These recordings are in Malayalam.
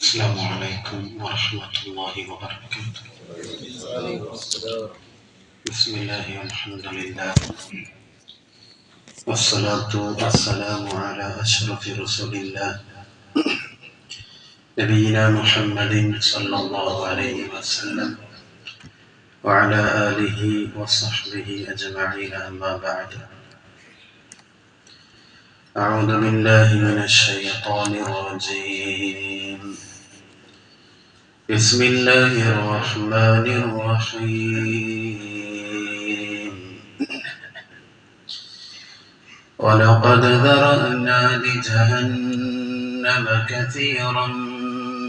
السلام عليكم ورحمة الله وبركاته. بسم الله والحمد لله. والصلاة والسلام على أشرف رسول الله. نبينا محمد صلى الله عليه وسلم وعلى آله وصحبه أجمعين أما بعد. أعوذ بالله من الشيطان الرجيم. بسم الله الرحمن الرحيم. ولقد ذرأنا لجهنم كثيرا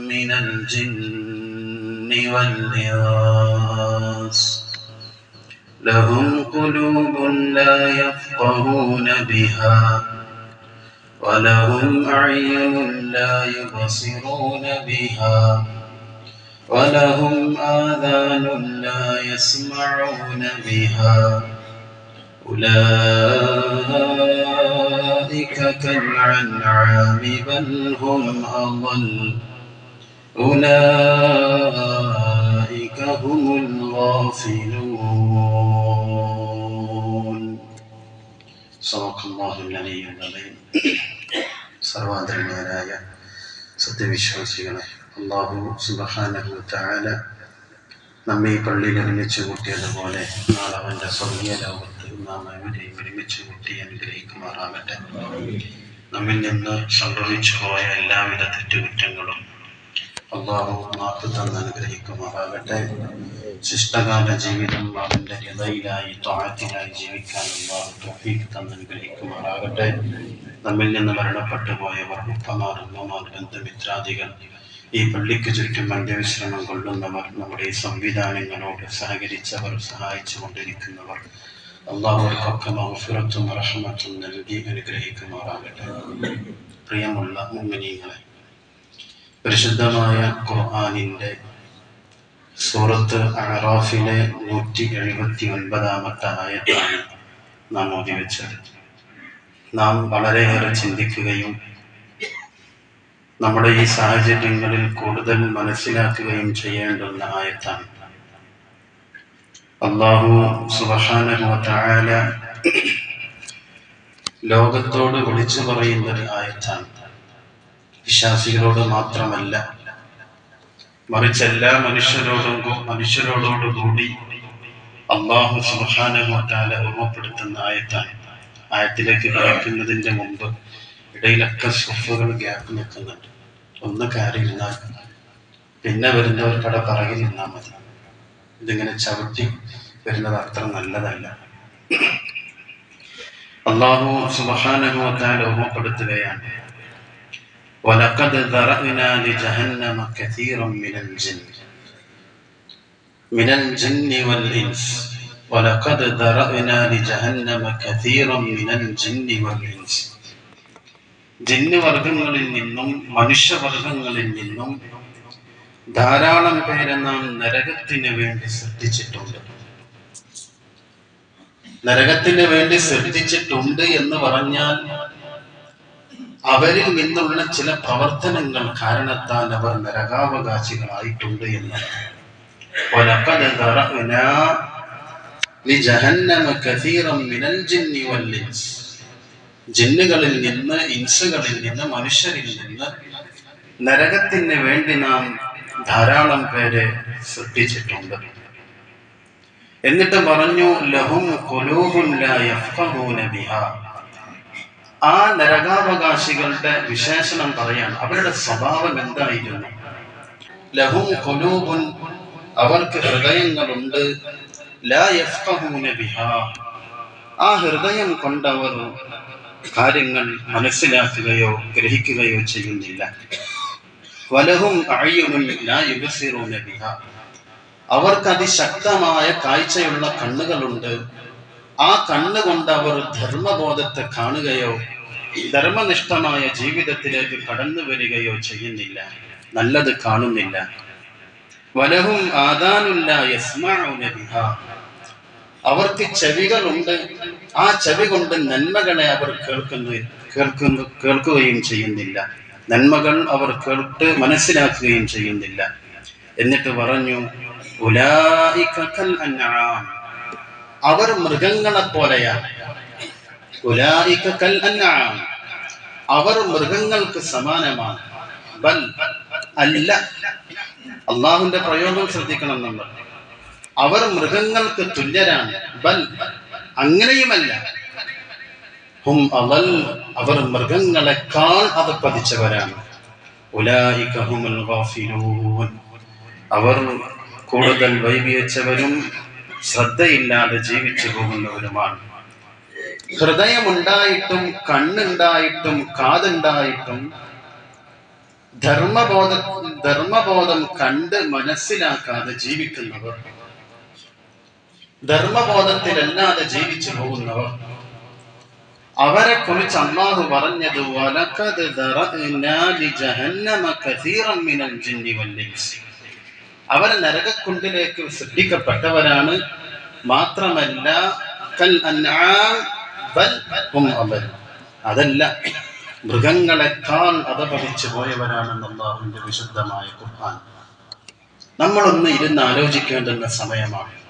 من الجن والإنس. لهم قلوب لا يفقهون بها ولهم أعين لا يبصرون بها. ولهم آذان لا يسمعون بها أولئك كالأنعام بل هم أضل أولئك هم الغافلون صدق الله العلي العظيم സർവാദരണീയരായ സത്യവിശ്വാസികളെ അള്ളാഹു സുബഹാനഹു താല നമ്മെ ഈ പള്ളിയിൽ ഒരുമിച്ച് കൂട്ടിയതുപോലെ നാളെ അവന്റെ സ്വർഗീയ ലോകത്ത് നാം അവരെയും ഒരുമിച്ച് കൂട്ടി അനുഗ്രഹിക്കുമാറാകട്ടെ. നമ്മിൽ നിന്ന് സംഭവിച്ചു പോയ എല്ലാവിധ തെറ്റുകുറ്റങ്ങളും അള്ളാഹു മാപ്പ് തന്ന് അനുഗ്രഹിക്കുമാറാകട്ടെ. ശിഷ്ടകാല ജീവിതം അവന്റെ ഹൃദയിലായി താഴത്തിലായി ജീവിക്കാൻ അള്ളാഹു തോഫീക്ക് തന്ന് അനുഗ്രഹിക്കുമാറാകട്ടെ. നമ്മിൽ നിന്ന് മരണപ്പെട്ടു പോയവർ ഉപ്പമാർ ഉമ്മമാർ ബന്ധുമിത്രാദികൾ ഈ പള്ളിക്ക് ചുറ്റും അന്ത്യവിശ്രമം കൊള്ളുന്നവർ നമ്മുടെ സംവിധാനങ്ങളോട് സഹകരിച്ചവർ സഹായിച്ചു കൊണ്ടിരിക്കുന്നവർ അള്ളാഹുവർക്കൊക്കെ മഹഫുറത്തും റഹമത്തും നൽകി അനുഗ്രഹിക്കുമാറാകട്ടെ. പ്രിയമുള്ള മുമ്മിനീങ്ങളെ പരിശുദ്ധമായ ഖുർആാനിന്റെ സൂറത്ത് അറാഫിലെ നൂറ്റി എഴുപത്തി ഒൻപതാമത്തെ ആയത്താണ് നാം ഓതി വെച്ചത്. നാം വളരെയേറെ ചിന്തിക്കുകയും നമ്മുടെ ഈ സാഹചര്യങ്ങളിൽ കൂടുതൽ മനസ്സിലാക്കുകയും ചെയ്യേണ്ടുന്ന ആയത്താണ്. അള്ളാഹു സുബഹാനുവല ലോകത്തോട് വിളിച്ചു പറയുന്ന ഒരു ആയത്താണ്. വിശ്വാസികളോട് മാത്രമല്ല മറിച്ച് എല്ലാ മനുഷ്യരോടും മനുഷ്യരോടോടുകൂടി അള്ളാഹു സുബഹാനുവല ഓർമ്മപ്പെടുത്തുന്ന ആയത്താണ്. ആയത്തിലേക്ക് കടക്കുന്നതിന്റെ മുമ്പ് ഇടയിലൊക്കെ സുഫുകൾ ഗ്യാപ്പ് നിൽക്കുന്നുണ്ട്. ഒന്ന് കയറി ഇരുന്നാൽ പിന്നെ വരുന്നവർക്കടെ പറകിൽ നിന്നാൽ മതി ഇതിങ്ങനെ ചവിട്ടി വരുന്നത് അത്ര നല്ലതല്ല അള്ളാഹു സുബഹാനുഭവത്താൽ ഓർമ്മപ്പെടുത്തുകയാണ് ولقد ذرأنا لجهنم كثيرا من الجن من الجن والإنس ولقد ذرأنا لجهنم كثيرا من الجن والإنس ജിന്ന് വർഗങ്ങളിൽ നിന്നും മനുഷ്യവർഗങ്ങളിൽ നിന്നും ധാരാളം പേരെ നാം നരകത്തിന് വേണ്ടി സൃഷ്ടിച്ചിട്ടുണ്ട് നരകത്തിന് വേണ്ടി സൃഷ്ടിച്ചിട്ടുണ്ട് എന്ന് പറഞ്ഞാൽ അവരിൽ നിന്നുള്ള ചില പ്രവർത്തനങ്ങൾ കാരണത്താൽ അവർ നരകാവകാശികളായിട്ടുണ്ട് എന്ന് ولقد ذرأنا لجهنم كثيرا من الجن والإنس ജിന്നുകളിൽ നിന്ന് ഇൻസുകളിൽ നിന്ന് മനുഷ്യരിൽ നിന്ന് നരകത്തിന് വേണ്ടി നാം ധാരാളം പേരെ സൃഷ്ടിച്ചിട്ടുണ്ട്. എന്നിട്ട് പറഞ്ഞു ലഹും ആ നരകാവകാശികളുടെ വിശേഷണം പറയാണ്. അവരുടെ സ്വഭാവം എന്തായിരുന്നു? ലഹും കൊലൂബുൻ അവർക്ക് ഹൃദയങ്ങളുണ്ട്. ലാ ബിഹാ. ആ ഹൃദയം കൊണ്ടവർ കാര്യങ്ങൾ മനസ്സിലാക്കുകയോ ഗ്രഹിക്കുകയോ ചെയ്യുന്നില്ല. വലഹും അവർക്ക് അതിശക്തമായ കാഴ്ചയുള്ള കണ്ണുകളുണ്ട്. ആ കണ്ണുകൊണ്ട് അവർ ധർമ്മബോധത്തെ കാണുകയോ ധർമ്മനിഷ്ഠമായ ജീവിതത്തിലേക്ക് കടന്നു വരികയോ ചെയ്യുന്നില്ല. നല്ലത് കാണുന്നില്ല. വലഹും ആദാനുല്ല യസ്മാഉന ബിഹാ. അവർക്ക് ചെവികളുണ്ട്. ആ ചെവി കൊണ്ട് നന്മകളെ അവർ കേൾക്കുന്നു കേൾക്കുന്നു കേൾക്കുകയും ചെയ്യുന്നില്ല. നന്മകൾ അവർ കേട്ട് മനസ്സിലാക്കുകയും ചെയ്യുന്നില്ല. എന്നിട്ട് പറഞ്ഞു. അവർ മൃഗങ്ങളെ പോലെയാണ്. അവർ മൃഗങ്ങൾക്ക് സമാനമാണ്. അല്ല. അള്ളാഹുവിന്റെ പ്രയോഗം ശ്രദ്ധിക്കണം നമ്മൾ. അവർ മൃഗങ്ങൾക്ക് തുല്യരാണ്. ബൽ. അങ്ങനെയുമല്ല. ഹും അവൽ. അവർ മൃഗങ്ങളെക്കാൾ അത് പതിച്ചവരാണ്. അവർ കൂടുതൽ വൈവിയച്ചവരും ശ്രദ്ധയില്ലാതെ ജീവിച്ചു പോകുന്നവരുമാണ്. ഹൃദയമുണ്ടായിട്ടും കണ്ണുണ്ടായിട്ടും കാതുണ്ടായിട്ടും ധർമ്മബോധ ധർമ്മബോധം കണ്ട് മനസ്സിലാക്കാതെ ജീവിക്കുന്നവർ ധർമ്മബോധത്തിലല്ലാതെ ജീവിച്ചു പോകുന്നവർ. അവരെ കുറിച്ച് അള്ളാഹു പറഞ്ഞത് അവർ നരകക്കുണ്ടിലേക്ക് സൃഷ്ടിക്കപ്പെട്ടവരാണ്. മാത്രമല്ല അതല്ല മൃഗങ്ങളെക്കാൾ അതപതിച്ചു പോയവരാണെന്ന് അള്ളാഹുവിന്റെ വിശുദ്ധമായ ഖുർആൻ. നമ്മളൊന്ന് ഇരുന്ന് ആലോചിക്കേണ്ടുന്ന സമയമാണ്.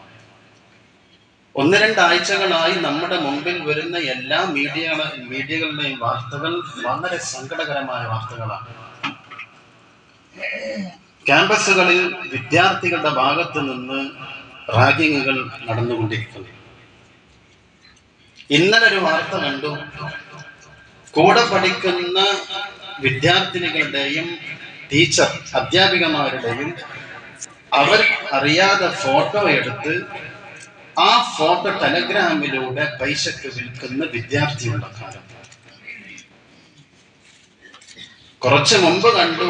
ഒന്ന് രണ്ടാഴ്ചകളായി നമ്മുടെ മുമ്പിൽ വരുന്ന എല്ലാ മീഡിയ മീഡിയകളുടെയും വാർത്തകൾ വളരെ സങ്കടകരമായ വാർത്തകളാണ്. ക്യാമ്പസുകളിൽ വിദ്യാർത്ഥികളുടെ ഭാഗത്ത് നിന്ന് റാഗിങ്ങുകൾ നടന്നുകൊണ്ടിരിക്കുന്നു. ഇന്നലെ ഒരു വാർത്ത കണ്ടു. കൂടെ പഠിക്കുന്ന വിദ്യാർത്ഥിനികളുടെയും ടീച്ചർ അധ്യാപികമാരുടെയും അവർ അറിയാതെ ഫോട്ടോ എടുത്ത് ആ ഫോട്ടോ ടെലഗ്രാമിലൂടെ പൈസക്ക് വിൽക്കുന്ന വിദ്യാർത്ഥിയുള്ള കാലം. കുറച്ചു മുമ്പ് കണ്ടു.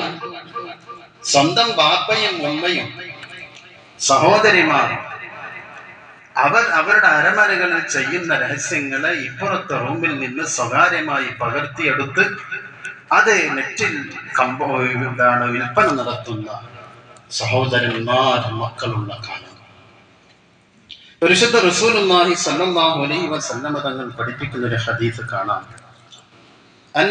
സ്വന്തം ബാപ്പയും ഉമ്മയും സഹോദരിമാരും അവർ അവരുടെ അരമനകളിൽ ചെയ്യുന്ന രഹസ്യങ്ങളെ ഇപ്പുറത്തെ റൂമിൽ നിന്ന് സ്വകാര്യമായി പകർത്തിയെടുത്ത് അത് നെറ്റിൽ കമ്പോ എന്താണ് വിൽപ്പന നടത്തുന്ന സഹോദരന്മാർ മക്കളുള്ള കാലം. പരിശുദ്ധ റസൂലുള്ളാഹി സല്ലല്ലാഹു അലൈഹി വസല്ലമ തങ്ങൾ പഠിപ്പിക്കുന്ന ഒരു ഹദീസ് കാണാം. അൻ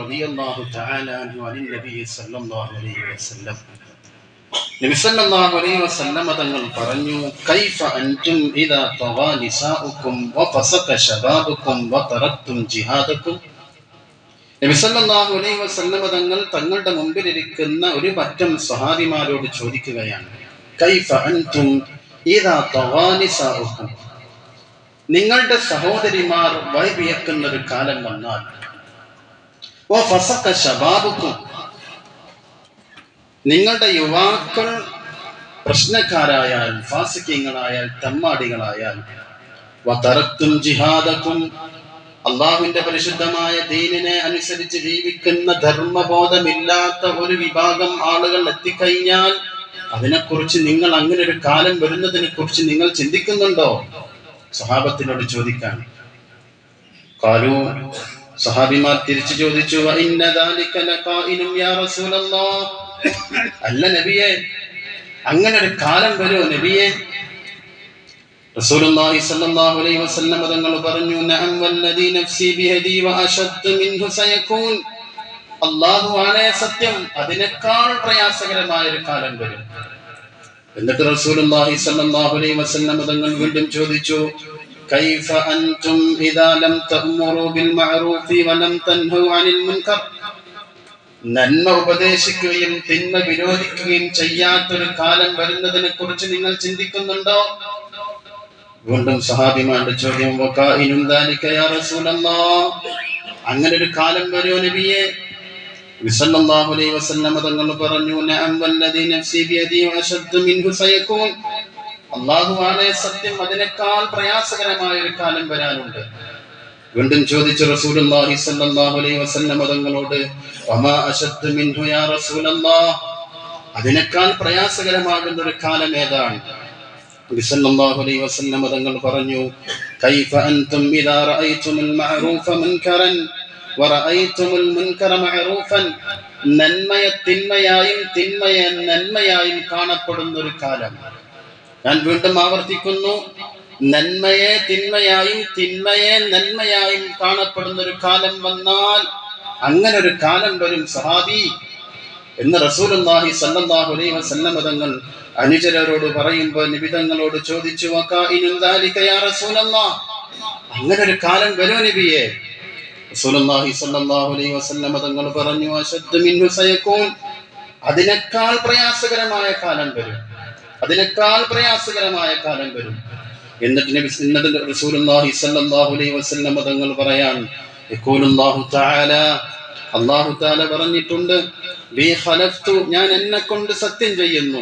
റളിയല്ലാഹു തആല അനിൽ നബി അലൈഹി വസല്ലം. നബി അലൈഹി വസല്ലമ തങ്ങൾ പറഞ്ഞു കൈഫ അൻതും ഇദാ നബി അലൈഹി വസല്ലമ തങ്ങളുടെ മുമ്പിലിരിക്കുന്ന ഒരു പറ്റം സഹാബിമാരോട് ചോദിക്കുകയാണ് കൈഫ അൻതും ഇദാ തവാ നിസാഉക്കും. നിങ്ങളുടെ സഹോദരിമാർ വൈവിയക്കുന്ന ഒരു കാലം വന്നാൽ വഫസക ശബാബുക്കും നിങ്ങളുടെ യുവാക്കൾ പ്രശ്നക്കാരായാൽ ഫാസിക്യങ്ങളായാൽ തമ്മാടികളായാൽ വതറത്തും ജിഹാദക്കും അള്ളാഹുവിന്റെ പരിശുദ്ധമായ ദീനിനെ അനുസരിച്ച് ജീവിക്കുന്ന ധർമ്മബോധമില്ലാത്ത ഒരു വിഭാഗം ആളുകൾ എത്തിക്കഴിഞ്ഞാൽ അതിനെക്കുറിച്ച് നിങ്ങൾ അങ്ങനെ ഒരു കാലം വരുന്നതിനെ കുറിച്ച് നിങ്ങൾ ചിന്തിക്കുന്നുണ്ടോ? സഹാബത്തിനോട് ചോദിക്കാൻ. കാലു സഹാബിമാർ തിരിച്ചു ചോദിച്ചു "വഇന്ന ദാലിക ലഖായിനും യാ റസൂലല്ലാഹ്? അല്ല നബിയെ അങ്ങനെ ഒരു കാലം വരുമോ നബിയെ? റസൂലുള്ളാഹി സ്വല്ലല്ലാഹു അലൈഹി വസല്ലം തങ്ങൾ പറഞ്ഞു നഅം വല്ലദീ നഫ്സി ബിഹദി വഅശദ്ദ മിൻഹു സയകൂൻ അല്ലാഹു ആണ് സത്യം അതിനേക്കാൾ പ്രയാസകരമായ ഒരു കാലം വരും. എന്നിട്ട് റസൂലുള്ളാഹി സ്വല്ലല്ലാഹു അലൈഹി വസല്ലം തങ്ങൾ വീണ്ടും ചോദിച്ചു കൈഫ അൻതും ഇദാ ലം ബിൽ മഅറൂഫി വലം തൻഹു അനിൽ മുൻകർ? നന്മ ഉപദേശിക്കുകയും തിന്മ വിരോധിക്കുകയും ചെയ്യാത്തൊരു കാലം വരുന്നതിനെ കുറിച്ച് നിങ്ങൾ ചിന്തിക്കുന്നുണ്ടോ? വീണ്ടും സഹാബിമാരുടെ ചോദ്യം അങ്ങനെ ഒരു കാലം വരുമോ നബിയെ? വിസല്ലല്ലാഹു അലൈഹി വസല്ലം തങ്ങൾ പറഞ്ഞു നഅം വല്ലദീ നഫ്സി ബിയദി വഅശദ്ദു മിൻഹു സയകൂൻ അല്ലാഹു ആണ് സത്യം അതിനേക്കാൾ പ്രയാസകരമായ ഒരു കാലം വരാനുണ്ട്. വീണ്ടും ചോദിച്ചു റസൂലുള്ളാഹി സ്വല്ലല്ലാഹു അലൈഹി വസല്ലം തങ്ങളോട് വമാ അശദ്ദു മിൻഹു യാ റസൂലല്ലാഹ്? അതിനേക്കാൾ പ്രയാസകരമാകുന്ന ഒരു കാലം ഏതാണ്? സല്ലല്ലാഹു അലൈഹി വസല്ലം തങ്ങൾ പറഞ്ഞു കൈഫ അൻതും ഇദാ റഅയ്തുൽ മഅറൂഫ മുൻകറൻ നന്മയെ തിന്മയായും തിന്മയെ നന്മയായും കാണപ്പെടുന്ന ഒരു കാലം. ഞാൻ വീണ്ടും ആവർത്തിക്കുന്നു നന്മയെ തിന്മയായും തിന്മയെ നന്മയായും കാണപ്പെടുന്ന ഒരു കാലം വന്നാൽ അങ്ങനെ ഒരു കാലം വരും സഹാബി. എന്ന് റസൂലുള്ളാഹി സല്ലല്ലാഹു അലൈഹി വസല്ലം തങ്ങൾ അനുചരരോട് പറയുമ്പോൾ നിബിതങ്ങളോട് ചോദിച്ചു യാ റസൂലല്ലാഹ് അങ്ങനെ ഒരു കാലം വരും നബിയെ? വസല്ലം തങ്ങൾ പറഞ്ഞു അശദ്ദു മിൻഹു സയകൂൻ. അതിനേക്കാൾ പ്രയാസകരമായ കാലം വരും. അതിനേക്കാൾ പ്രയാസകരമായ കാലം വരും. എന്നിട്ട് നബി എന്നിട്ട് റസൂലുള്ളാഹി സ്വല്ലല്ലാഹു അലൈഹി വസല്ലം തങ്ങൾ പറയാൻ യഖൂലുല്ലാഹു തആല. അല്ലാഹു തആല പറഞ്ഞിട്ടുണ്ട് ബി ഖലഫ്തു ഞാൻ എന്നെ കൊണ്ട് സത്യം ചെയ്യുന്നു.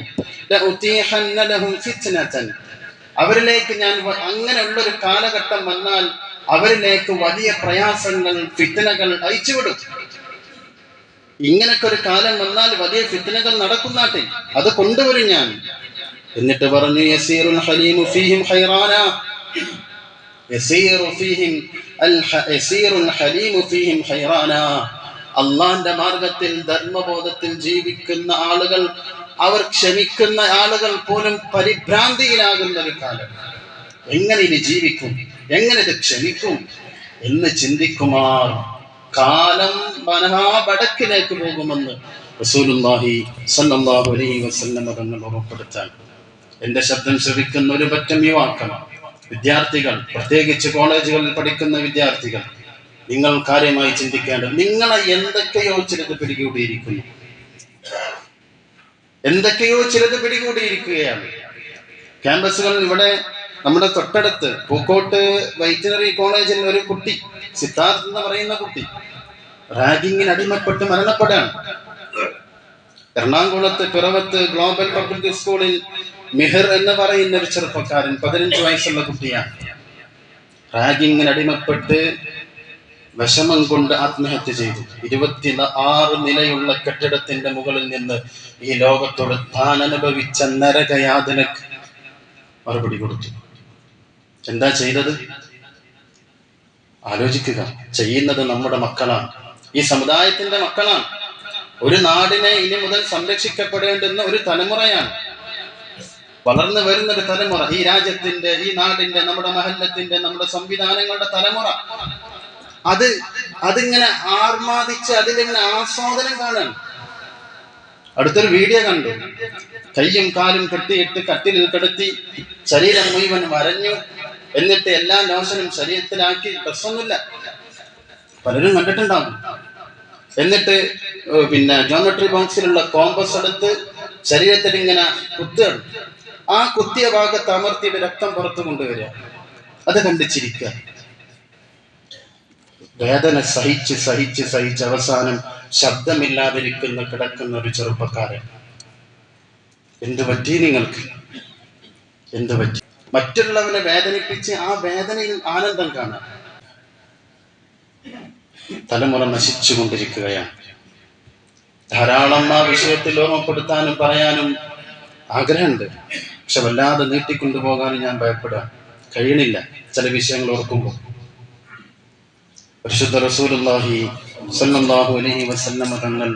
ലഹും ഫിത്നതൻ. അവരിലേക്ക് ഞാൻ അങ്ങനെയുള്ള ഒരു കാലഘട്ടം വന്നാൽ അവരിലേക്ക് വലിയ പ്രയാസങ്ങൾ ഫിത്തനകൾ അയച്ചുവിടും. ഇങ്ങനൊക്കെ ഒരു കാലം വന്നാൽ വലിയ ഫിത്തനകൾ നടക്കുന്നാട്ടെ അത് കൊണ്ടുവരും ഞാൻ. എന്നിട്ട് പറഞ്ഞു യസീറുൽ ഹലീമു ഫീഹിം ഖൈറാന. യസീറു ഫീഹിം അൽ യസീറുൽ ഹലീമു ഫീഹിം ഖൈറാന. അള്ളാന്റെ മാർഗത്തിൽ ധർമ്മബോധത്തിൽ ജീവിക്കുന്ന ആളുകൾ അവർ ക്ഷമിക്കുന്ന ആളുകൾ പോലും പരിഭ്രാന്തിയിലാകുന്ന ഒരു കാലം. എങ്ങനെ ഇനി ജീവിക്കും? എങ്ങനെ ഇത് ക്ഷമിക്കും എന്ന് ചിന്തിക്കുമാർ കാലം വനഹാബടക്കിലേക്ക് പോകുമെന്ന് റസൂലുള്ളാഹി സല്ലല്ലാഹു അലൈഹി വസല്ലം തങ്ങൾ ഉറപ്പെടുത്താൻ എന്റെ ശബ്ദം ശ്രവിക്കുന്ന ഒരു പറ്റം യുവാക്കൾ വിദ്യാർത്ഥികൾ പ്രത്യേകിച്ച് കോളേജുകളിൽ പഠിക്കുന്ന വിദ്യാർത്ഥികൾ നിങ്ങൾ കാര്യമായി ചിന്തിക്കേണ്ടത് നിങ്ങളെ എന്തൊക്കെയോ ചിലത് പിടികൂടിയിരിക്കുന്നു. എന്തൊക്കെയോ ചിലത് പിടികൂടിയിരിക്കുകയാണ്. ക്യാമ്പസുകളിൽ ഇവിടെ നമ്മുടെ തൊട്ടടുത്ത് പൂക്കോട്ട് വൈറ്റിനറി കോളേജിൽ ഒരു കുട്ടി സിദ്ധാർത്ഥ് എന്ന് പറയുന്ന കുട്ടി റാഗിങ്ങിന് അടിമപ്പെട്ട് മരണപ്പെടാണ്. എറണാകുളത്ത് പിറവത്ത് ഗ്ലോബൽ പബ്ലിക് സ്കൂളിൽ മിഹിർ എന്ന് പറയുന്ന ഒരു ചെറുപ്പക്കാരൻ പതിനഞ്ച് വയസ്സുള്ള കുട്ടിയാണ്. റാഗിങ്ങിന് അടിമപ്പെട്ട് വിഷമം കൊണ്ട് ആത്മഹത്യ ചെയ്തു. ഇരുപത്തി ആറ് നിലയുള്ള കെട്ടിടത്തിന്റെ മുകളിൽ നിന്ന് ഈ ലോകത്തോട് താൻ അനുഭവിച്ച നരകയാതനക്ക് മറുപടി കൊടുത്തു. എന്താ ചെയ്തത്? ആലോചിക്കുക. ചെയ്യുന്നത് നമ്മുടെ മക്കളാണ്. ഈ സമുദായത്തിന്റെ മക്കളാണ്. ഒരു നാടിനെ ഇനി മുതൽ സംരക്ഷിക്കപ്പെടേണ്ടുന്ന ഒരു തലമുറയാണ്. വളർന്നു വരുന്ന ഒരു തലമുറ. ഈ രാജ്യത്തിന്റെ ഈ നാടിന്റെ നമ്മുടെ മഹല്ലത്തിന്റെ നമ്മുടെ സംവിധാനങ്ങളുടെ തലമുറ. അത് അതിങ്ങനെ ആർമാദിച്ച് അതിലിങ്ങനെ ആസ്വാദനം കാണാൻ. അടുത്തൊരു വീഡിയോ കണ്ടു. കയ്യും കാലും കെട്ടിയിട്ട് കട്ടിലിൽ കിടത്തി ശരീരം മുഴുവൻ വരഞ്ഞു എന്നിട്ട് എല്ലാ ലോഷനും ശരീരത്തിലാക്കി. ഡ്രസ്സൊന്നുമില്ല പലരും കണ്ടിട്ടുണ്ടാകും എന്നിട്ട് പിന്നെ ജോമെട്രി ബോക്സിലുള്ള കോമ്പസ് എടുത്ത് ശരീരത്തിൽ ഇങ്ങനെ കുത്തുകയാണ്. ആ കുത്തിയ ഭാഗത്ത് അമർത്തിയുടെ രക്തം പുറത്തു കൊണ്ടുവരിക. അത് കണ്ടിച്ചിരിക്കുക. വേദന സഹിച്ച് സഹിച്ച് സഹിച്ച് അവസാനം ശബ്ദമില്ലാതിരിക്കുന്ന കിടക്കുന്ന ഒരു ചെറുപ്പക്കാരൻ. എന്ത് പറ്റി നിങ്ങൾക്ക്? എന്ത് പറ്റി? മറ്റുള്ളവരെ വേദനിപ്പിച്ച് ആ വേദനയിൽ ആനന്ദം കാണാം തലമുറ നശിച്ചു കൊണ്ടിരിക്കുകയാണ്. ധാരാളം ആ വിഷയത്തിൽ ഓർമ്മപ്പെടുത്താനും പറയാനും ആഗ്രഹമുണ്ട്. പക്ഷെ വല്ലാതെ നീട്ടിക്കൊണ്ടുപോകാനും ഞാൻ ഭയപ്പെടാം കഴിയണില്ല ചില വിഷയങ്ങൾ ഓർക്കുമ്പോൾ. പരിശുദ്ധ റസൂലുള്ളാഹി സല്ലല്ലാഹു അലൈഹി വസല്ലമ തങ്ങൾ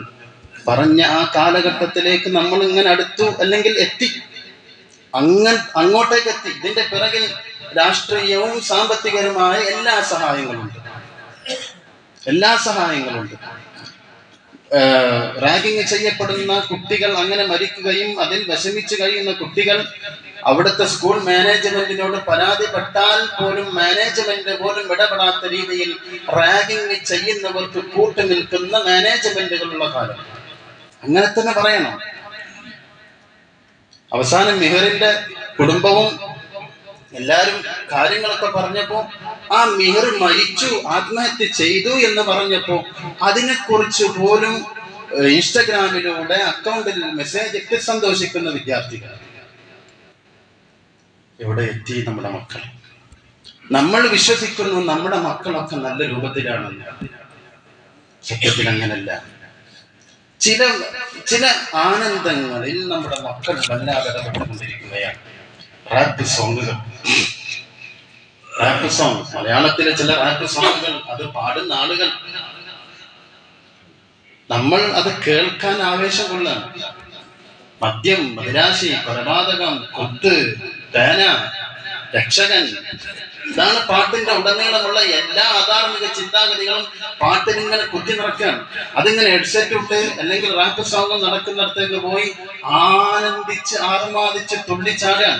പറഞ്ഞ ആ കാലഘട്ടത്തിലേക്ക് നമ്മൾ ഇങ്ങനെ അടുത്തു അല്ലെങ്കിൽ എത്തി. അങ്ങ അങ്ങോട്ടേക്ക് എത്തി. ഇതിന്റെ പിറകിൽ രാഷ്ട്രീയവും സാമ്പത്തികവുമായ എല്ലാ സഹായങ്ങളുണ്ട്. എല്ലാ സഹായങ്ങളുണ്ട്. റാഗിങ് ചെയ്യപ്പെടുന്ന കുട്ടികൾ അങ്ങനെ മരിക്കുകയും അതിൽ വിഷമിച്ച് കഴിയുന്ന കുട്ടികൾ അവിടുത്തെ സ്കൂൾ മാനേജ്മെന്റിനോട് പരാതിപ്പെട്ടാൽ പോലും മാനേജ്മെന്റ് പോലും ഇടപെടാത്ത രീതിയിൽ റാഗിങ് ചെയ്യുന്നവർക്ക് കൂട്ടുനിൽക്കുന്ന മാനേജ്മെന്റുകളുള്ള കാലം. അങ്ങനെ തന്നെ പറയണം. അവസാനം മിഹറിന്റെ കുടുംബവും എല്ലാരും കാര്യങ്ങളൊക്കെ പറഞ്ഞപ്പോ ആ മിഹർ മരിച്ചു ആത്മഹത്യ ചെയ്തു എന്ന് പറഞ്ഞപ്പോ അതിനെക്കുറിച്ച് പോലും ഇൻസ്റ്റഗ്രാമിലൂടെ അക്കൗണ്ടിൽ മെസ്സേജ് ഇട്ട് സന്തോഷിക്കുന്ന വിദ്യാർത്ഥികൾ. എവിടെ എത്തി നമ്മുടെ മക്കൾ? നമ്മൾ വിശ്വസിക്കുന്നു നമ്മുടെ മക്കളൊക്കെ നല്ല രൂപത്തിലാണെന്ന്. സത്യത്തിൽ അങ്ങനല്ല. ചില ചില ആനന്ദങ്ങളിൽ നമ്മുടെ മക്കൾ വല്ലാതെ ഇടപെട്ടുകൊണ്ടിരിക്കുകയാണ്. റാപ്പ് സോങ്ങുകൾ റാപ്പ് സോങ് മലയാളത്തിലെ ചില റാപ്പ് സോങ്ങുകൾ അത് പാടുന്ന ആളുകൾ. നമ്മൾ അത് കേൾക്കാൻ ആവേശം കൊള്ളാണ് മദ്യം മദിരാശി കൊലപാതകം കൊത്ത് തേന രക്ഷകൻ ഇതാണ് പാട്ടിന്റെ ഉടനീളമുള്ള എല്ലാ അധാർമിക ചിന്താഗതികളും പാട്ടിൽ ഇങ്ങനെ കുത്തി നിറക്കുകയാണ് അതിങ്ങനെ ഹെഡ്സെറ്റ് ഇട്ട് അല്ലെങ്കിൽ റാപ്പ് സോങ് നടക്കുന്നിടത്തേക്ക് പോയി ആനന്ദിച്ച് ആർമാദിച്ച് തുള്ളിച്ചാടാൻ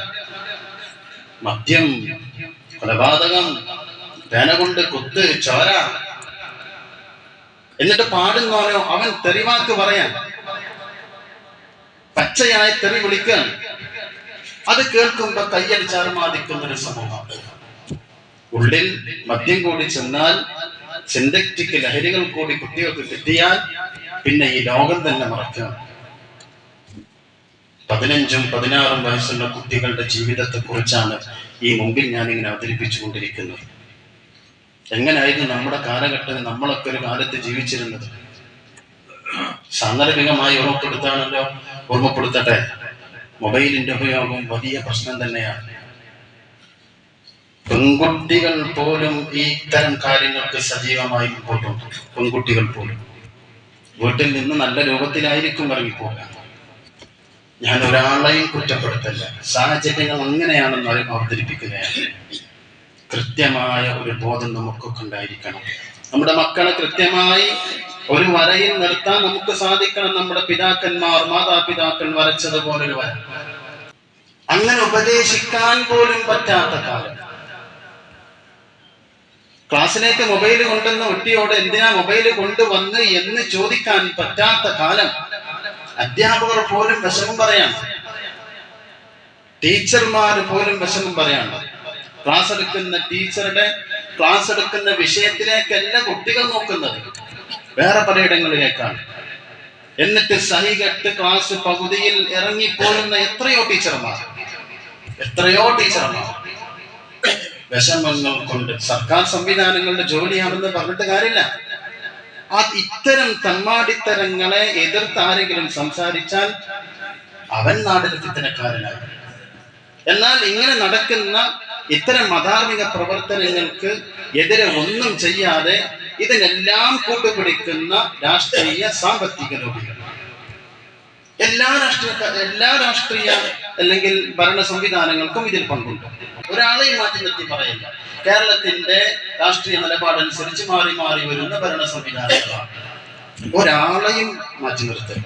മദ്യം കൊലപാതകം പേന കൊണ്ട് കുത്ത് ചോര. എന്നിട്ട് പാടുന്നോരോ അവൻ തെറിവാക്ക് പറയാൻ. പച്ചയായ തെറി വിളിക്കാൻ അത് കേൾക്കുമ്പോ കയ്യടിച്ചാർമാദിക്കുന്ന ഒരു സമൂഹം. ഉള്ളിൽ മദ്യം കൂടി ചെന്നാൽ സിന്തറ്റിക് ലഹരികൾ കൂടി കുട്ടികൾക്ക് കിട്ടിയാൽ പിന്നെ ഈ ലോകം തന്നെ മറക്കാം. പതിനഞ്ചും പതിനാറും വയസ്സുള്ള കുട്ടികളുടെ ജീവിതത്തെ കുറിച്ചാണ് ഈ മുമ്പിൽ ഞാൻ ഇങ്ങനെ അവതരിപ്പിച്ചു കൊണ്ടിരിക്കുന്നത് എങ്ങനെയായിരുന്നു നമ്മുടെ കാലഘട്ടത്തിൽ നമ്മളൊക്കെ ഒരു കാലത്ത് ജീവിച്ചിരുന്നത്? സാന്ദർഭികമായി ഓർമ്മപ്പെടുത്താണല്ലോ ഓർമ്മപ്പെടുത്തട്ടെ. മൊബൈലിന്റെ ഉപയോഗം വലിയ പ്രശ്നം തന്നെയാണ്. പെൺകുട്ടികൾ പോലും ഈ ഇത്തരം കാര്യങ്ങൾക്ക് സജീവമായി മുമ്പോട്ടുണ്ട്. പെൺകുട്ടികൾ പോലും. വീട്ടിൽ നിന്ന് നല്ല രൂപത്തിലായിരിക്കും ഇറങ്ങിപ്പോകാൻ ഞാൻ ഒരാളെയും കുറ്റപ്പെടുത്തല്ല. സാഹചര്യങ്ങൾ അങ്ങനെയാണെന്ന് അവർ അവതരിപ്പിക്കുകയാണ്. കൃത്യമായ ഒരു ബോധം നമുക്കൊക്കെ ഉണ്ടായിരിക്കണം. നമ്മുടെ മക്കളെ കൃത്യമായി ഒരു വരയിൽ നിർത്താൻ നമുക്ക് സാധിക്കണം. നമ്മുടെ പിതാക്കന്മാർ മാതാപിതാക്കൾ വരച്ചതുപോലൊരു വര. അങ്ങനെ ഉപദേശിക്കാൻ പോലും പറ്റാത്ത കാലം. ക്ലാസ്സിലേക്ക് മൊബൈൽ കൊണ്ടുവന്ന കുട്ടിയോട് എന്തിനാ മൊബൈൽ കൊണ്ടുവന്ന് എന്ന് ചോദിക്കാൻ പറ്റാത്ത കാലം. അധ്യാപകർ പോലും വിഷമം പറയാം. ടീച്ചർമാർ പോലും വിഷമം പറയാണ് ക്ലാസ് എടുക്കുന്ന ടീച്ചറുടെ ക്ലാസ് എടുക്കുന്ന വിഷയത്തിലേക്കല്ല കുട്ടികൾ നോക്കുന്നത്. വേറെ പലയിടങ്ങളിലേക്കാണ്. എന്നിട്ട് സഹി കെട്ട് ക്ലാസ് പകുതിയിൽ ഇറങ്ങിപ്പോരുന്ന എത്രയോ ടീച്ചർമാർ. എത്രയോ ടീച്ചർമാർ. വിഷമങ്ങൾ കൊണ്ട് സർക്കാർ സംവിധാനങ്ങളുടെ ജോലിയാണെന്ന് പറഞ്ഞിട്ട് കാര്യമില്ല. ആ ഇത്തരം തമ്മാടിത്തരങ്ങളെ എതിർത്ത് ആരെങ്കിലും സംസാരിച്ചാൽ അവൻ നാടിന് ഫിത്തനക്കാരനായി എന്നാൽ ഇങ്ങനെ നടക്കുന്ന ഇത്തരം അധാർമിക പ്രവർത്തനങ്ങൾക്ക് എതിരെ ഒന്നും ചെയ്യാതെ ഇതിനെല്ലാം കൂട്ടുപിടിക്കുന്ന രാഷ്ട്രീയ സാമ്പത്തിക ലോബികൾ. എല്ലാ രാഷ്ട്രീയ എല്ലാ രാഷ്ട്രീയ അല്ലെങ്കിൽ ഭരണ സംവിധാനങ്ങൾക്കും ഇതിൽ പങ്കുണ്ട്. ഒരാളെ മാറ്റി നിർത്തി പറയില്ല. കേരളത്തിന്റെ രാഷ്ട്രീയ നിലപാടനുസരിച്ച് മാറി മാറി വരുന്ന ഭരണ സംവിധാനങ്ങളാണ്. ഒരാളെയും മാറ്റി നിർത്തില്ല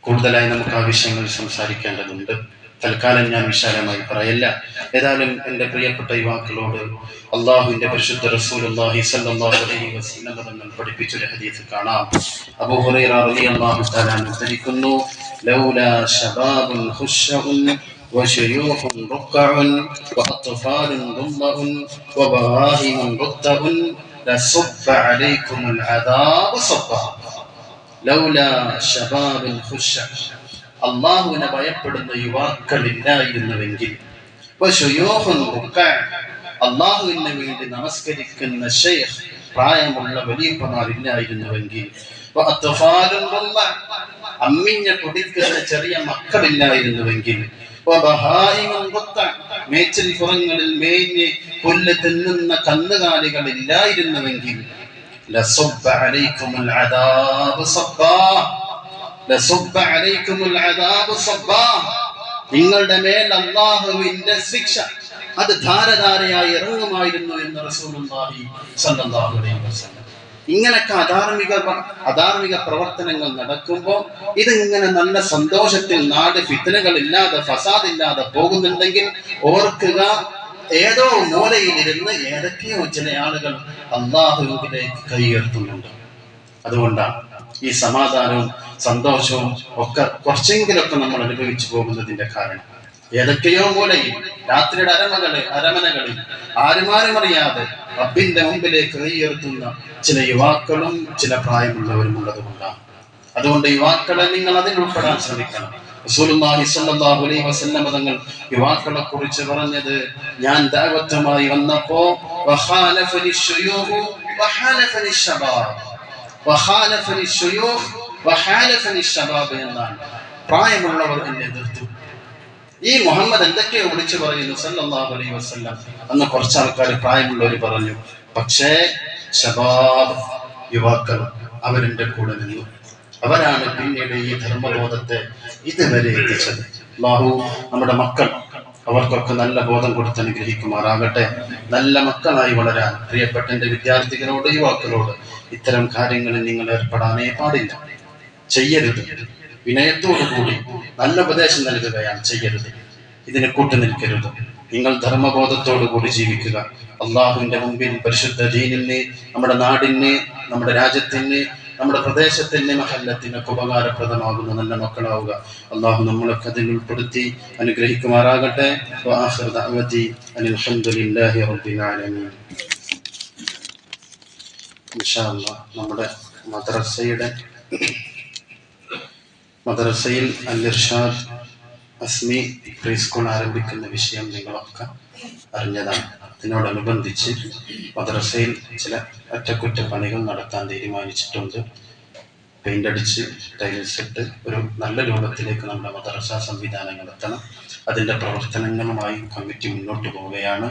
കൂടുതലായി നമുക്ക് ആ വിഷയങ്ങൾ സംസാരിക്കേണ്ടതുണ്ട്. തൽക്കാലം ഞാൻ വിശാലമായി പറയല്ല ഏതായാലും എൻ്റെ പ്രിയപ്പെട്ട യുവാക്കളോട് അള്ളാഹുവിന്റെ പരിശുദ്ധ റസൂൽ അള്ളാഹി സല്ലല്ലാഹു അലൈഹി വസല്ലം തങ്ങൾ പഠിപ്പിച്ച ഒരു ഹദീസ് കാണാം അബൂ ഹുറൈറ റളിയല്ലാഹു തആല ഉദ്ധരിക്കുന്നു ലൗലാ ശബാബുൻ ഖുശ്ശഉൻ وشيوخ ركع وأطفال ضمر وبراهم رتب لصب عليكم العذاب صبا لولا شباب خشع അള്ളാഹുവിനെ ഭയപ്പെടുന്ന യുവാക്കളില്ലായിരുന്നുവെങ്കിൽ അള്ളാഹുവിന് വേണ്ടി നമസ്കരിക്കുന്ന ഷെയ്ഖ് പ്രായമുള്ള വലിയപ്പമാരില്ലായിരുന്നുവെങ്കിൽ അമ്മിഞ്ഞ കുടിക്കുന്ന ചെറിയ മക്കളില്ലായിരുന്നുവെങ്കിൽ മേച്ചിൽ പുറങ്ങളിൽ മേഞ്ഞ് പുല്ല് തിന്നുന്ന കന്നുകാലികളില്ലായിരുന്നുവെങ്കിൽ ലസുബ്ബ നിങ്ങളുടെ മേൽ അള്ളാഹുവിന്റെ ശിക്ഷ അത് ധാരധാരയായി ഇറങ്ങുമായിരുന്നു എന്ന് റസൂലുള്ളാഹി സ്വല്ലല്ലാഹു അലൈഹി വസല്ലം. അധാർമിക അധാർമിക പ്രവർത്തനങ്ങൾ നടക്കുമ്പോൾ ഇതിങ്ങനെ നല്ല സന്തോഷത്തിൽ നാട് ഫിത്തനകൾ ഇല്ലാതെ ഫസാദ് ഇല്ലാതെ പോകുന്നുണ്ടെങ്കിൽ ഓർക്കുക ഏതോ മൂലയിലിരുന്ന് ഏതൊക്കെയോ ചില ആളുകൾ അള്ളാഹുവിലേക്ക് കൈയുയർത്തുന്നുണ്ട് അതുകൊണ്ടാണ് ഈ സമാധാനവും സന്തോഷവും ഒക്കെ കുറച്ചെങ്കിലൊക്കെ നമ്മൾ അനുഭവിച്ചു പോകുന്നതിന്റെ കാരണം. ഏതൊക്കെയോ മൂലയിൽ രാത്രിയുടെ അരമകൾ അരമനകളിൽ ആരുമാരും അറിയാതെ റബ്ബിന്റെ മുമ്പിലേക്ക് കൈയുയർത്തുന്ന ചില യുവാക്കളും ചില പ്രായമുള്ളവരും ഉള്ളത് കൊണ്ടാണ് അതുകൊണ്ട് യുവാക്കളെ നിങ്ങൾ അതിൽ ഉൾപ്പെടാൻ ശ്രമിക്കണം. തങ്ങൾ യുവാക്കളെ കുറിച്ച് പറഞ്ഞത് ഞാൻ ദേവത്വമായി വന്നപ്പോ എന്നാണ് പ്രായമുള്ളവർ എന്നെ എതിർത്തു. ഈ മുഹമ്മദ് എന്തൊക്കെയോ വിളിച്ചു പറയുന്നു സല്ലല്ലാഹു അലൈഹി വസല്ലം. അന്ന് കുറച്ച് ആൾക്കാർ പ്രായമുള്ളവർ പറഞ്ഞു പക്ഷേ ശബാബ് യുവാക്കൾ അവരെന്റെ കൂടെ നിന്നു. അവരാണ് പിന്നീട് ഈ ധർമ്മബോധത്തെ ഇതുവരെ എത്തിച്ചത്. ബാഹു നമ്മുടെ മക്കൾ അവർക്കൊക്കെ നല്ല ബോധം കൊടുത്ത് അനുഗ്രഹിക്കുമാറാകട്ടെ. നല്ല മക്കളായി വളരാൻ പ്രിയപ്പെട്ട എന്റെ വിദ്യാർത്ഥികളോട് യുവാക്കളോട് ഇത്തരം കാര്യങ്ങളിൽ നിങ്ങൾ ഏർപ്പെടാനേ പാടില്ല. ചെയ്യരുത്. വിനയത്തോടു കൂടി നല്ല ഉപദേശം നൽകുകയാണ് ചെയ്യരുത്. ഇതിനെ കൂട്ടു നിൽക്കരുത്. നിങ്ങൾ ധർമ്മബോധത്തോടു കൂടി ജീവിക്കുക. അള്ളാഹുവിന്റെ മുമ്പിൽ പരിശുദ്ധ ദീനിന് നമ്മുടെ നാടിന് നമ്മുടെ രാജ്യത്തിന് നമ്മുടെ പ്രദേശത്തിന് മഹല്ലത്തിനൊക്കെ ഉപകാരപ്രദമാകുന്ന നല്ല മക്കളാവുക. അള്ളാഹു നമ്മളൊക്കെ അതിൽ ഉൾപ്പെടുത്തി അനുഗ്രഹിക്കുമാറാകട്ടെ. നമ്മുടെ മദ്രസയുടെ മദ്രസയിൽ അൽ ഇർഷാദ് അസ്മി പ്രീ സ്കൂൾ ആരംഭിക്കുന്ന വിഷയം നിങ്ങളൊക്കെ അറിഞ്ഞതാണ്. അതിനോടനുബന്ധിച്ച് മദ്രസയിൽ ചില അറ്റകുറ്റപ്പണികൾ നടത്താൻ തീരുമാനിച്ചിട്ടുണ്ട്. പെയിന്റ് അടിച്ച് ടൈൽസ് ഇട്ട് ഒരു നല്ല രൂപത്തിലേക്ക് നമ്മുടെ മദ്രസ സംവിധാനങ്ങൾ എത്തണം. അതിന്റെ പ്രവർത്തനങ്ങളുമായി കമ്മിറ്റി മുന്നോട്ട് പോവുകയാണ്.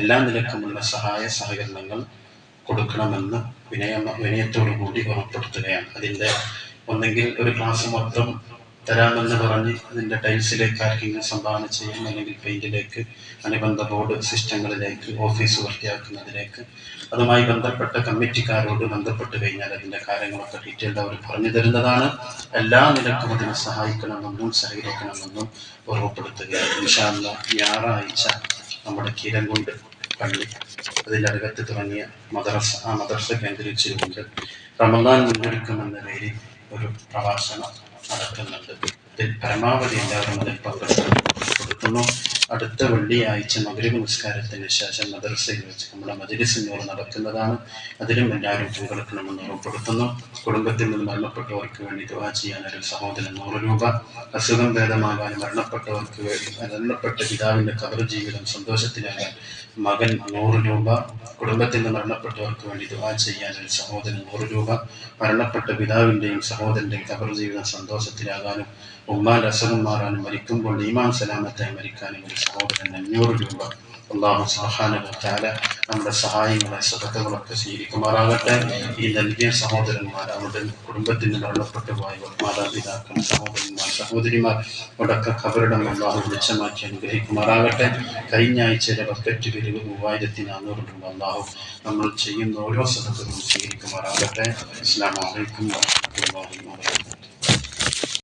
എല്ലാ നിലക്കുമുള്ള സഹായ സഹകരണങ്ങൾ കൊടുക്കണമെന്ന് വിനയ വിനയത്തോടു കൂടി ഉറപ്പെടുത്തുകയാണ് അതിന്റെ ഒന്നെങ്കിൽ ഒരു ക്ലാസ് മൊത്തം തരാമെന്ന് പറഞ്ഞ് അതിന്റെ ടൈൽസിലേക്ക് ആർക്കെങ്കിലും സംഭാവന ചെയ്യാം അല്ലെങ്കിൽ പെയിന്റിലേക്ക് അനുബന്ധ ബോർഡ് സിസ്റ്റങ്ങളിലേക്ക് ഓഫീസ് വൃത്തിയാക്കുന്നതിലേക്ക് അതുമായി ബന്ധപ്പെട്ട കമ്മിറ്റിക്കാരോട് ബന്ധപ്പെട്ട് കഴിഞ്ഞാൽ അതിന്റെ കാര്യങ്ങളൊക്കെ ഡീറ്റെയിൽഡ് അവർ പറഞ്ഞു തരുന്നതാണ്. എല്ലാ നിലക്കും അതിനെ സഹായിക്കണമെന്നും സഹകരിക്കണമെന്നും ഓർമ്മപ്പെടുത്തുകയാണ്. ഇൻഷാല്ല ഞായറാഴ്ച നമ്മുടെ കിരങ്കുണ്ട് പള്ളി അതിലകത്ത് തുടങ്ങിയ മദ്രസ ആ മദ്രസ കേന്ദ്രീകരിച്ചുകൊണ്ട് റമദാൻ മുന്നൊരുക്കമെന്ന പേരിൽ ഒരു പ്രഭാഷണം നടത്തുന്നുണ്ട് ഇതിൽ പരമാവധി എല്ലാവരും അതിൽ പങ്കെടുക്കുന്നു. അടുത്ത വെള്ളിയാഴ്ച മകരവ് നിസ്കാരത്തിന് ശേഷം മദ്രസയിൽ വെച്ച് നമ്മുടെ മജലിസിനോട് നടക്കുന്നതാണ്. അതിലും എല്ലാവരും പങ്കെടുക്കണമെന്ന് ഉറപ്പെടുത്തുന്നു കുടുംബത്തിൽ നിന്ന് മരണപ്പെട്ടവർക്ക് വേണ്ടി ദുവാ ചെയ്യാൻ ഒരു സഹോദരൻ നൂറ് രൂപ. അസുഖം ഭേദമാകാൻ മരണപ്പെട്ടവർക്ക് വേണ്ടി മരണപ്പെട്ട പിതാവിന്റെ കബർ ജീവിതം സന്തോഷത്തിലാകാൻ മകൻ നൂറ് രൂപ. കുടുംബത്തിൽ നിന്ന് മരണപ്പെട്ടവർക്ക് വേണ്ടി ദുവാ ചെയ്യാൻ ഒരു സഹോദരൻ നൂറ് രൂപ. മരണപ്പെട്ട പിതാവിന്റെയും സഹോദരന്റെയും കബർ ജീവിതം സന്തോഷത്തിലാകാനും ഉമ്മാന്റെ അസുഖം മാറാനും മരിക്കുമ്പോൾ ഈമാൻ സലാമത്തായി മരിക്കാനും ഒരു സഹോദരൻ അഞ്ഞൂറ് രൂപ അള്ളാഹു സുബ്ഹാനഹു നമ്മുടെ സഹായങ്ങളെ സദക്കകളൊക്കെ സ്വീകരിക്കുമാറാകട്ടെ. ഈ നൽകിയ സഹോദരന്മാർ അവരുടെ കുടുംബത്തിൽ നിന്ന് മരണപ്പെട്ടു പോയവർ മാതാപിതാക്കൾ സഹോദരന്മാർ സഹോദരിമാർ അവിടൊക്കെ ഖബറിടം അള്ളാഹു വെളിച്ചമാക്കി അനുഗ്രഹിക്കുമാറാകട്ടെ. കഴിഞ്ഞ ആഴ്ചയിലെ ബക്കറ്റ് പിരിവ് മൂവായിരത്തി നാനൂറ് രൂപ അള്ളാഹു നമ്മൾ ചെയ്യുന്ന ഓരോ സ്ഥലത്തും സ്വീകരിക്കുമാറാകട്ടെ. ഇസ്ലാം വലൈക്കും